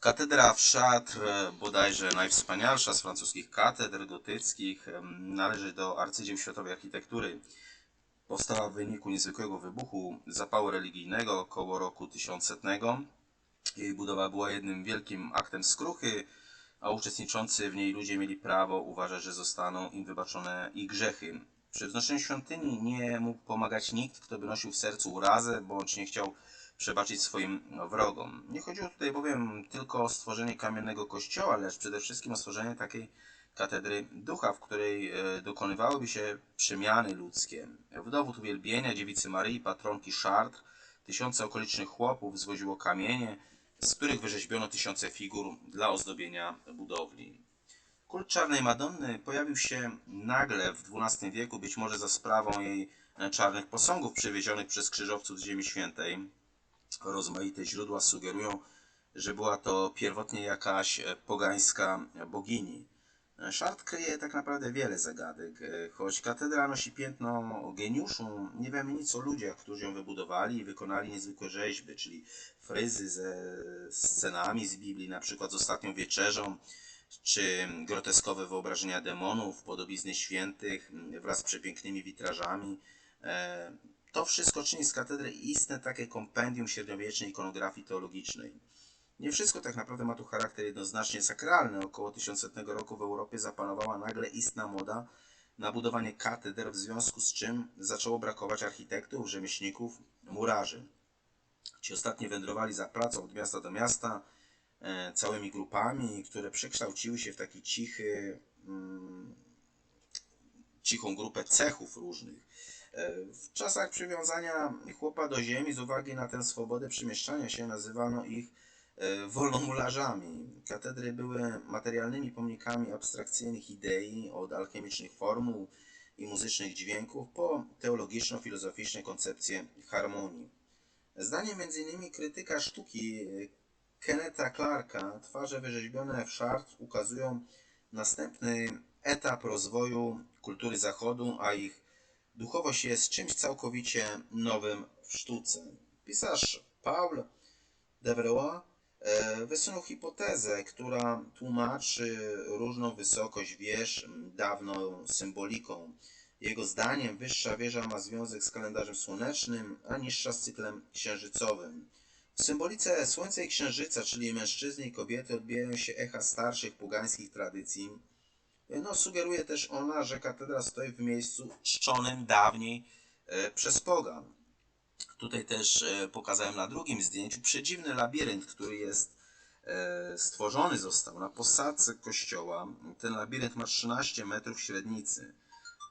Katedra w Chartres, bodajże najwspanialsza z francuskich katedr gotyckich, należy do arcydzieł światowej architektury. Powstała w wyniku niezwykłego wybuchu zapału religijnego około roku 1100. Jej budowa była jednym wielkim aktem skruchy, a uczestniczący w niej ludzie mieli prawo uważać, że zostaną im wybaczone ich grzechy. Przy wznoszeniu świątyni nie mógł pomagać nikt, kto by nosił w sercu urazę, bądź nie chciał przebaczyć swoim wrogom. Nie chodziło tutaj bowiem tylko o stworzenie kamiennego kościoła, lecz przede wszystkim o stworzenie takiej katedry ducha, w której e, dokonywałyby się przemiany ludzkie. W dowód uwielbienia dziewicy Maryi, patronki Chartres, tysiące okolicznych chłopów zwoziło kamienie, z których wyrzeźbiono tysiące figur dla ozdobienia budowli. Kult Czarnej Madonny pojawił się nagle w XII wieku, być może za sprawą jej e, czarnych posągów przywiezionych przez krzyżowców z Ziemi Świętej. Rozmaite źródła sugerują, że była to pierwotnie jakaś e, pogańska bogini. E, Szart kryje tak naprawdę wiele zagadek. E, Choć katedra nosi piętno geniuszu, nie wiemy nic o ludziach, którzy ją wybudowali i wykonali niezwykłe rzeźby, czyli fryzy ze scenami z Biblii, na przykład z Ostatnią Wieczerzą, czy groteskowe wyobrażenia demonów, podobizny świętych wraz z przepięknymi witrażami. To wszystko czyni z katedry istne takie kompendium średniowiecznej ikonografii teologicznej. Nie wszystko tak naprawdę ma tu charakter jednoznacznie sakralny. Około 1100 roku w Europie zapanowała nagle istna moda na budowanie kateder, w związku z czym zaczęło brakować architektów, rzemieślników, murarzy. Ci ostatni wędrowali za pracą od miasta do miasta e, całymi grupami, które przekształciły się w taki cichy, mm, cichą grupę cechów różnych. E, W czasach przywiązania chłopa do ziemi, z uwagi na tę swobodę przemieszczania się, nazywano ich e, wolnomularzami. Katedry były materialnymi pomnikami abstrakcyjnych idei, od alchemicznych formuł i muzycznych dźwięków, po teologiczno-filozoficzne koncepcje harmonii. Zdaniem m.in. krytyka sztuki e, Kenneta Clarka, twarze wyrzeźbione w Chartres ukazują następny etap rozwoju kultury Zachodu, a ich duchowość jest czymś całkowicie nowym w sztuce. Pisarz Paul Devreau e, wysunął hipotezę, która tłumaczy różną wysokość wież dawną symboliką. Jego zdaniem wyższa wieża ma związek z kalendarzem słonecznym, a niższa z cyklem księżycowym. W symbolice Słońca i Księżyca, czyli mężczyzny i kobiety, odbijają się echa starszych pogańskich tradycji. No, sugeruje też ona, że katedra stoi w miejscu czczonym dawniej e, przez pogan. Tutaj też e, pokazałem na drugim zdjęciu przedziwny labirynt, który jest e, stworzony został na posadzce kościoła. Ten labirynt ma 13 metrów średnicy.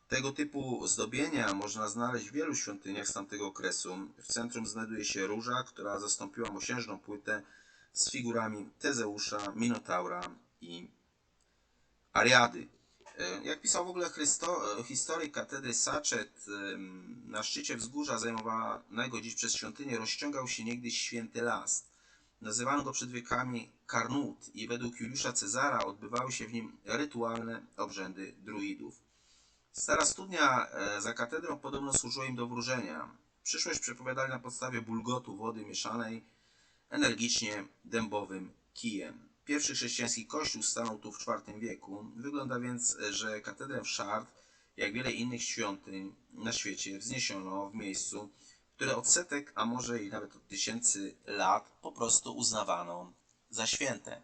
Tego typu zdobienia można znaleźć w wielu świątyniach z tamtego okresu. W centrum znajduje się róża, która zastąpiła mosiężną płytę z figurami Tezeusza, Minotaura i Ariady. E, Jak pisał w ogóle e, historyk katedry Sachet, em, na szczycie wzgórza zajmowanego dziś przez świątynię rozciągał się niegdyś święty las. Nazywano go przed wiekami Karnut i według Juliusza Cezara odbywały się w nim rytualne obrzędy druidów. Stara studnia e, za katedrą podobno służyła im do wróżenia. Przyszłość przepowiadali na podstawie bulgotu wody mieszanej energicznie dębowym kijem. Pierwszy chrześcijański kościół stanął tu w IV wieku. Wygląda więc, że katedrę w Chartres, jak wiele innych świątyń na świecie, wzniesiono w miejscu, które od setek, a może i nawet od tysięcy lat po prostu uznawano za święte.